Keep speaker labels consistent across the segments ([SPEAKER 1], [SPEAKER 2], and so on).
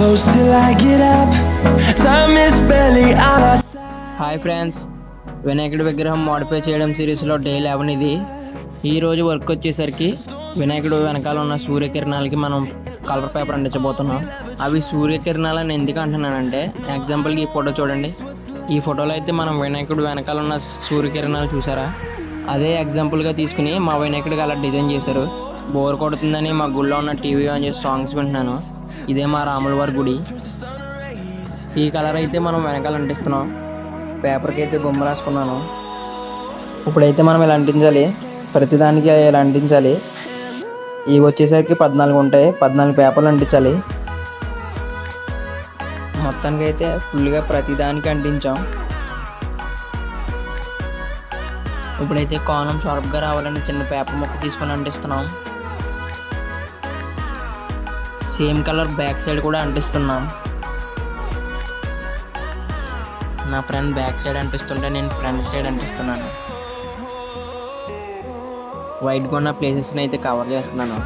[SPEAKER 1] I get up. Time is barely on our side.
[SPEAKER 2] Hi friends వినాయకుడి విగ్రహం modify చేయడం సిరీస్లో డే లెవెన్ ఇది ఈరోజు వర్క్ వచ్చేసరికి వినాయకుడు వెనకాల ఉన్న సూర్యకిరణాలకి మనం కలర్ పేపర్ అంటించబోతున్నాం. అవి సూర్యకిరణాలని ఎందుకు అంటున్నానంటే ఎగ్జాంపుల్కి ఈ ఫోటో చూడండి. ఈ ఫోటోలో అయితే మనం వినాయకుడు వెనకాల ఉన్న సూర్యకిరణాలు చూసారా? అదే ఎగ్జాంపుల్గా తీసుకుని మా వినాయకుడికి అలా డిజైన్ చేశారు. బోర్ కొడుతుందని మా గుళ్ళో ఉన్న టీవీ ఆన్ చేసి సాంగ్స్ వింటున్నాను. ఇదే మా రాముల వారి గుడి. ఈ కలర్ అయితే మనం వెనకాల అంటిస్తున్నాం. పేపర్కి అయితే గుమ్మ రాసుకున్నాను. ఇప్పుడైతే మనం ఇలా అంటించాలి? ప్రతిదానికి ఇలా అంటించాలి? ఇవి వచ్చేసరికి పద్నాలుగు ఉంటాయి. పద్నాలుగు పేపర్లు అంటించాలి. మొత్తానికి అయితే ఫుల్గా ప్రతిదానికి అంటించాం. ఇప్పుడైతే కోణం షార్ప్గా రావాలని చిన్న పేపర్ ముక్క తీసుకొని అంటిస్తున్నాం. సేమ్ కలర్ బ్యాక్ సైడ్ కూడా అంటిస్తున్నాం నా ఫ్రెండ్ బ్యాక్ సైడ్ అంటిస్తుంటే నేను ఫ్రంట్ సైడ్ అంటిస్తున్నాను. వైట్గా ఉన్న ప్లేసెస్ని అయితే కవర్ చేస్తున్నాను.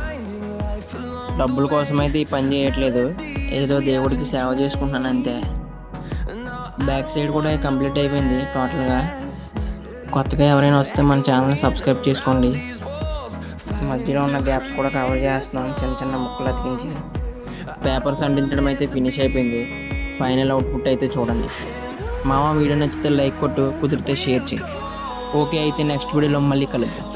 [SPEAKER 2] డబ్బుల కోసం అయితే ఈ పని చేయట్లేదు. ఏదో దేవుడికి సేవ చేసుకుంటున్నాను అంతే. బ్యాక్ సైడ్ కూడా కంప్లీట్ అయిపోయింది టోటల్గా కొత్తగా ఎవరైనా వస్తే మన ఛానల్ని సబ్స్క్రైబ్ చేసుకోండి. మధ్యలో ఉన్న గ్యాప్స్ కూడా కవర్ చేస్తున్నాను చిన్న చిన్న ముక్కలు అతికించి పేపర్స్ అంటించడం అయితే ఫినిష్ అయిపోయింది. ఫైనల్ అవుట్పుట్ అయితే చూడండి. మామ వీడియో నచ్చితే లైక్ కొట్టు కుదిరితే షేర్ చేయి. ఓకే అయితే నెక్స్ట్ వీడియోలో మళ్ళీ కలుద్దాం.